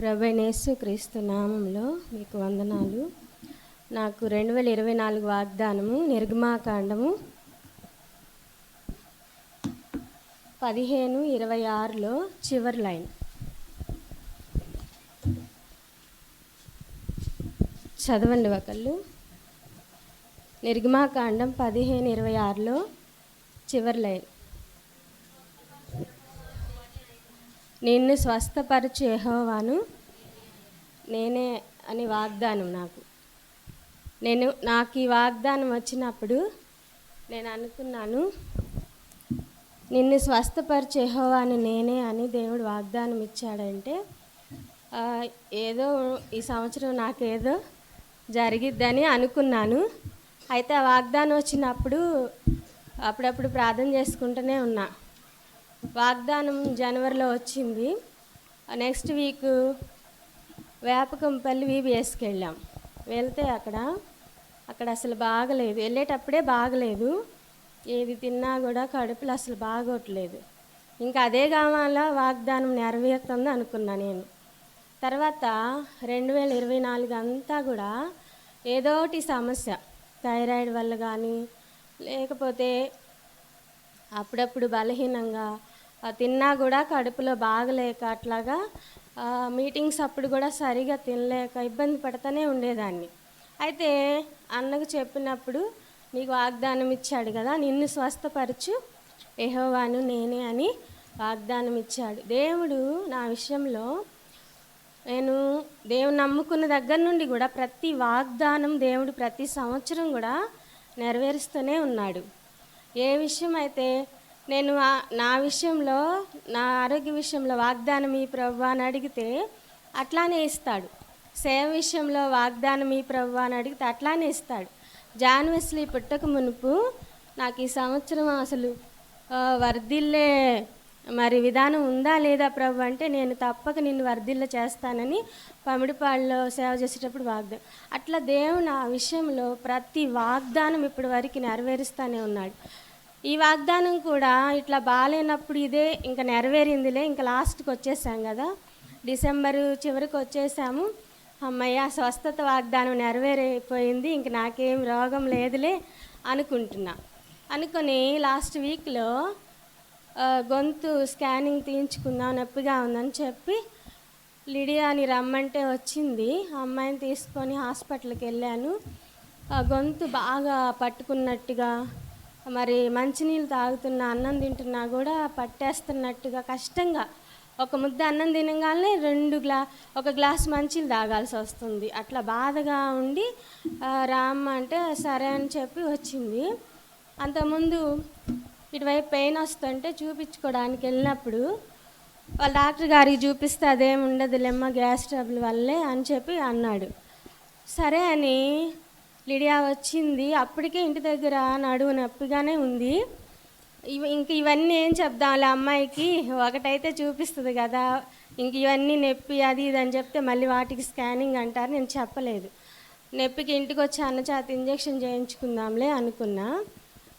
ప్రభనేసు క్రీస్తు నామంలో మీకు వందనాలు. నాకు రెండు వేల ఇరవై నాలుగు వాగ్దానము నిర్గమాకాండము పదిహేను ఇరవై ఆరులో చివరి లైన్. చదవండి ఒకళ్ళు. నిర్గమాకాండం పదిహేను ఇరవై ఆరులో చివరి లైన్. నిన్ను స్వస్థపరచు యెహోవాను నేనే అని వాగ్దానం నాకు. నేను నాకు ఈ వాగ్దానం వచ్చినప్పుడు నేను అనుకున్నాను నిన్ను స్వస్థపరచు యెహోవాను నేనే అని దేవుడు వాగ్దానం ఇచ్చాడంటే ఏదో ఈ సంవత్సరం నాకేదో జరిగిద్దని అనుకున్నాను. అయితే ఆ వాగ్దానం వచ్చినప్పుడు అప్పుడప్పుడు ప్రార్థన చేసుకుంటూనే ఉన్నా. వాగ్దానం జనవరిలో వచ్చింది. నెక్స్ట్ వీక్ వేపకంపల్లి వీబీఎస్కి వెళ్ళాం. వెళ్తే అక్కడ అక్కడ అసలు బాగలేదు. వెళ్ళేటప్పుడే బాగలేదు. ఏది తిన్నా కూడా కడుపులు అసలు బాగోట్లేదు. ఇంకా అదే కావాలా వాగ్దానం నెరవేరుతుంది అనుకున్నా నేను. తర్వాత రెండు వేల ఇరవై నాలుగు అంతా కూడా ఏదోటి సమస్య. థైరాయిడ్ వల్ల కానీ లేకపోతే అప్పుడప్పుడు బలహీనంగా తిన్నా కూడా కడుపులో బాగలేక అట్లాగా మీటింగ్స్ అప్పుడు కూడా సరిగా తినలేక ఇబ్బంది పడుతూనే ఉండేదాన్ని. అయితే అన్నకు చెప్పినప్పుడు నీకు వాగ్దానం ఇచ్చాడు కదా నిన్ను స్వస్థపరచు ఎహోవాను నేనే అని వాగ్దానం ఇచ్చాడు. దేవుడు నా విషయంలో నేను దేవుని నమ్ముకున్న దగ్గర నుండి కూడా ప్రతి వాగ్దానం దేవుడు ప్రతి సంవత్సరం కూడా నెరవేరుస్తూనే ఉన్నాడు. ఏ విషయం అయితే నేను నా విషయంలో నా ఆరోగ్య విషయంలో వాగ్దానం ఈ ప్రభు అని అడిగితే అట్లానే ఇస్తాడు. సేవ విషయంలో వాగ్దానం ఈ ప్రభు అని అడిగితే అట్లానే ఇస్తాడు. జాన్వెస్లీ పుట్టక మునుపు నాకు ఈ సంవత్సరం అసలు వర్ధిల్లే మరి విధానం ఉందా లేదా ప్రభు అంటే నేను తప్పక నిన్ను వర్ధిల్ల చేస్తానని పమిడిపాళ్ళలో సేవ చేసేటప్పుడు వాగ్దానం అట్లా దేవుని ఆ విషయంలో ప్రతి వాగ్దానం ఇప్పటి వరకు నెరవేరుస్తూనే ఉన్నాడు. ఈ వాగ్దానం కూడా ఇట్లా బాగాలేనప్పుడు ఇదే ఇంకా నెరవేరిందిలే. ఇంకా లాస్ట్కి వచ్చేసాం కదా. డిసెంబరు చివరికి వచ్చేసాము. అమ్మయ్య స్వస్థత వాగ్దానం నెరవేరైపోయింది. ఇంక నాకేం రోగం లేదులే అనుకుంటున్నా. అనుకొని లాస్ట్ వీక్లో గొంతు స్కానింగ్ తీయించుకుందాం నొప్పిగా ఉందని చెప్పి లిడియాని రమ్మంటే వచ్చింది. అమ్మాయిని తీసుకొని హాస్పిటల్కి వెళ్ళాను. గొంతు బాగా పట్టుకున్నట్టుగా మరి మంచినీళ్ళు తాగుతున్నా అన్నం తింటున్నా కూడా పట్టేస్తున్నట్టుగా కష్టంగా. ఒక ముద్ద అన్నం తినగానే రెండు గ్లా ఒక గ్లాస్ మంచినీళ్ళు తాగాల్సి వస్తుంది. అట్లా బాధగా ఉండి రామ్మ అంటే సరే అని చెప్పి వచ్చింది. అంతకుముందు ఇటువైపు పెయిన్ వస్తుంటే చూపించుకోవడానికి వెళ్ళినప్పుడు వాళ్ళ డాక్టర్ గారికి చూపిస్తే అదేం ఉండదు లెమ్మ గ్యాస్ ట్రబుల్ వల్లే అని చెప్పి అన్నాడు. సరే అని లిడియా వచ్చింది. అప్పటికే ఇంటి దగ్గర నడువు నొప్పిగానే ఉంది. ఇవి ఇంక ఇవన్నీ ఏం చెప్దాంలే అమ్మాయికి? ఒకటైతే చూపిస్తుంది కదా. ఇంక ఇవన్నీ నొప్పి అది ఇది అని చెప్తే మళ్ళీ వాటికి స్కానింగ్ అంటారు. నేను చెప్పలేదు. నొప్పికి ఇంటికి వచ్చి అన్న చేత ఇంజెక్షన్ చేయించుకుందాంలే అనుకున్నా.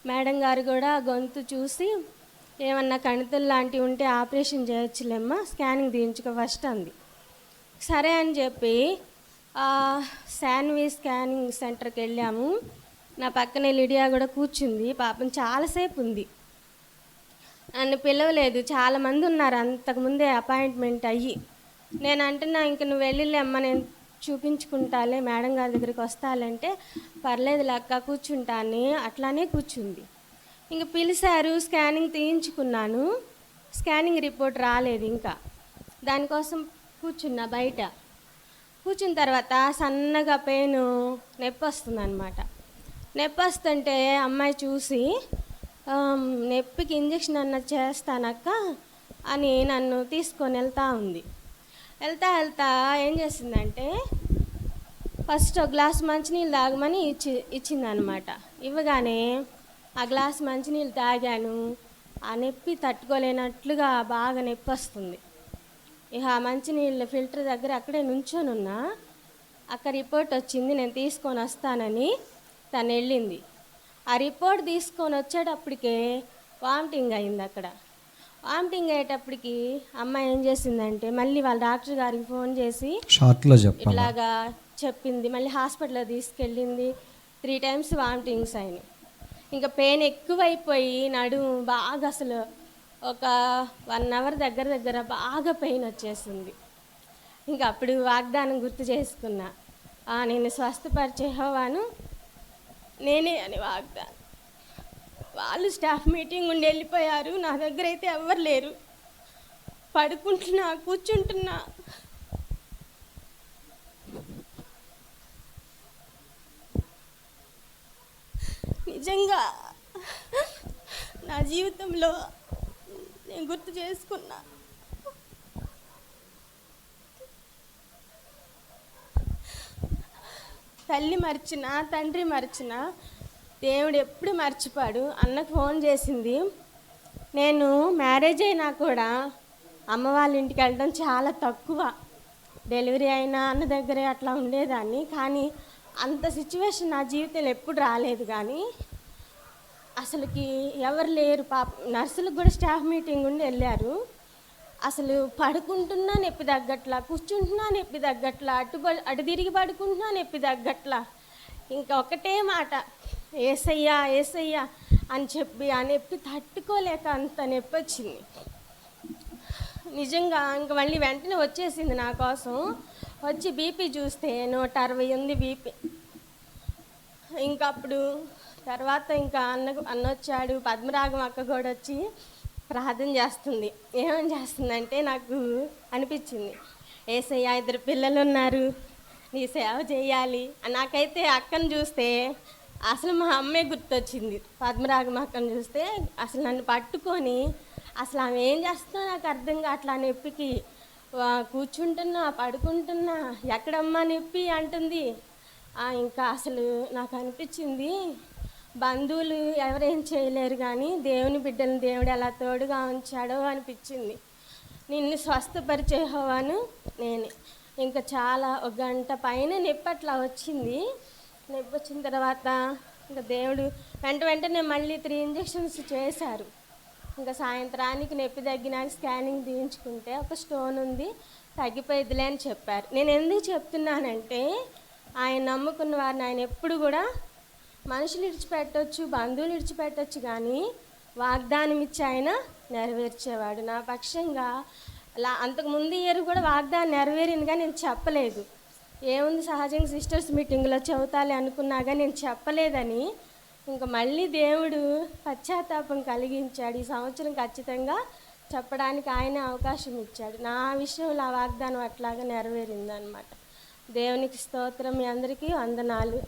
మేడం గారు కూడా గొంతు చూసి ఏమన్నా కణితులు లాంటివి ఉంటే ఆపరేషన్ చేయొచ్చులేమ్మా స్కానింగ్ తీయించుకో ఫస్ట్ అంది. సరే అని చెప్పి శాన్వి స్కానింగ్ సెంటర్కి వెళ్ళాము. నా పక్కనే లిడియా కూడా కూర్చుంది. పాపం చాలాసేపు ఉంది. నన్ను పిలవలేదు. చాలామంది ఉన్నారు. అంతకుముందే అపాయింట్మెంట్ అయ్యి. నేను అంటున్నా ఇంక నువ్వు వెళ్ళిలేమ్మ నేను చూపించుకుంటాలే. మేడం గారి దగ్గరికి వస్తాలంటే పర్లేదు లక్క కూర్చుంటాను. అట్లానే కూర్చుంది. ఇంక పిలిచారు. స్కానింగ్ తీయించుకున్నాను. స్కానింగ్ రిపోర్ట్ రాలేదు ఇంకా. దానికోసం కూర్చున్నా బయట. కూర్చున్న తర్వాత సన్నగా పెయిన్ నొప్పి వస్తుంది అనమాట నొప్పి వస్తుంటే అమ్మాయి చూసి నొప్పికి ఇంజక్షన్ అన్న చేస్తానక్క అని నన్ను తీసుకొని వెళ్తా ఉంది. వెళ్తా వెళ్తా ఏం చేసిందంటే ఫస్ట్ ఒక గ్లాస్ మంచినీళ్ళు తాగమని ఇచ్చి ఇచ్చిందనమాట ఇవ్వగానే ఆ గ్లాస్ మంచినీళ్ళు తాగాను. ఆ నొప్పి తట్టుకోలేనట్లుగా బాగా నొప్పి వస్తుంది ఇక ఆ మంచినీళ్ళ ఫిల్టర్ దగ్గర అక్కడే నుంచొని ఉన్నా అక్కడ రిపోర్ట్ వచ్చింది నేను తీసుకొని వస్తానని తను వెళ్ళింది. ఆ రిపోర్ట్ తీసుకొని వచ్చేటప్పటికే వామిటింగ్ అయింది అక్కడ. వామిటింగ్ అయ్యేటప్పటికి అమ్మ ఏం చేసిందంటే మళ్ళీ వాళ్ళ డాక్టర్ గారికి ఫోన్ చేసి షార్ట్లో ఇట్లాగా చెప్పింది. మళ్ళీ హాస్పిటల్లో తీసుకెళ్ళింది. త్రీ టైమ్స్ వామిటింగ్స్ అయినాయి. ఇంకా పెయిన్ ఎక్కువైపోయి నడుము బాగా అసలు ఒక వన్ అవర్ దగ్గర దగ్గర బాగా పెయిన్ వచ్చేసింది. ఇంకా అప్పుడు వాగ్దానం గుర్తు చేసుకున్నా. నేను స్వస్థపరిచే హోవాను నేనే అని వాగ్దానం. వాళ్ళు స్టాఫ్ మీటింగ్ ఉండి వెళ్ళిపోయారు. నా దగ్గర అయితే ఎవరు లేరు. పడుకుంటున్నా కూర్చుంటున్నా. నిజంగా నా జీవితంలో నేను గుర్తు చేసుకున్నా. తల్లి మర్చిన తండ్రి మర్చిన దేవుడు ఎప్పుడు మర్చిపాడు. అన్నకు ఫోన్ చేసింది. నేను మ్యారేజ్ అయినా కూడా అమ్మ వాళ్ళ ఇంటికి వెళ్ళడం చాలా తక్కువ. డెలివరీ అయినా అన్న దగ్గరే అట్లా ఉండేదాన్ని. కానీ అంత సిచ్యువేషన్ నా జీవితంలో ఎప్పుడు రాలేదు కానీ అసలుకి ఎవరు లేరు పాప. నర్సులకు కూడా స్టాఫ్ మీటింగ్ ఉండి వెళ్ళారు. అసలు పడుకుంటున్నా నొప్పి తగ్గట్లా కూర్చుంటున్నా నొప్పి తగ్గట్లా అటు అటు తిరిగి పడుకుంటున్నా నొప్పి తగ్గట్లా. ఇంకా ఒకటే మాట ఏసయ్యా ఏసయ్యా అని చెప్పి ఆ నొప్పి తట్టుకోలేక అంత నొప్పి వచ్చింది. నిజంగా ఇంక మళ్ళీ వెంటనే వచ్చేసింది నా కోసం. వచ్చి బీపీ చూస్తే నూట అరవై ఉంది బీపీ. ఇంకా అప్పుడు తర్వాత ఇంకా అన్న అన్న వచ్చాడు పద్మరాగం అక్క కూడా వచ్చి ప్రార్థన చేస్తుంది. ఏమని చేస్తుందంటే నాకు అనిపించింది ఏసయ్య ఇద్దరు పిల్లలు ఉన్నారు నీ సేవ చేయాలి. నాకైతే అక్కను చూస్తే అసలు మా అమ్మే గుర్తొచ్చింది. పద్మరాగం అక్కను చూస్తే అసలు నన్ను పట్టుకొని అసలు ఆమె ఏం చేస్తుందో నాకు అర్థం కావట్లా నొప్పికి కూర్చుంటున్నా పడుకుంటున్నా ఎక్కడమ్మా నొప్పి అంటుంది. ఇంకా అసలు నాకు అనిపించింది బంధువులు ఎవరేం చేయలేరు కానీ దేవుని బిడ్డలను దేవుడు ఎలా తోడుగా ఉంచాడో అనిపించింది. నిన్ను స్వస్థపరిచే హోవాను నేనే. ఇంకా చాలా ఒక గంట పైన నొప్పి అట్లా వచ్చింది. నొప్పి వచ్చిన తర్వాత ఇంకా దేవుడు వెంట వెంటనే మళ్ళీ త్రీ ఇంజెక్షన్స్ చేశారు. ఇంకా సాయంత్రానికి నొప్పి తగ్గినాక స్కానింగ్ తీయించుకుంటే ఒక స్టోన్ ఉంది తగ్గిపోయిద్దిలే అని చెప్పారు. నేను ఎందుకు చెప్తున్నానంటే ఆయన నమ్ముకున్న వారిని ఆయన ఎప్పుడు కూడా మనుషులు ఇడిచిపెట్టవచ్చు బంధువులు ఇడిచిపెట్టవచ్చు కానీ వాగ్దానం ఇచ్చి ఆయన నెరవేర్చేవాడు. నా పక్షంగా అలా అంతకు ముందు ఇయర్ కూడా వాగ్దానం నెరవేరింది కానీ నేను చెప్పలేదు. ఏముంది సహజంగా సిస్టర్స్ మీటింగ్లో చెబుతాలి అనుకున్నా కానీ నేను చెప్పలేదని. ఇంకా మళ్ళీ దేవుడు పశ్చాత్తాపం కలిగించాడు. ఈ సంవత్సరం ఖచ్చితంగా చెప్పడానికి ఆయన అవకాశం ఇచ్చాడు. నా విషయంలో ఆ వాగ్దానం అట్లాగా నెరవేరింది అనమాట దేవునికి స్తోత్రం మీ అందరికీ వందనాలు.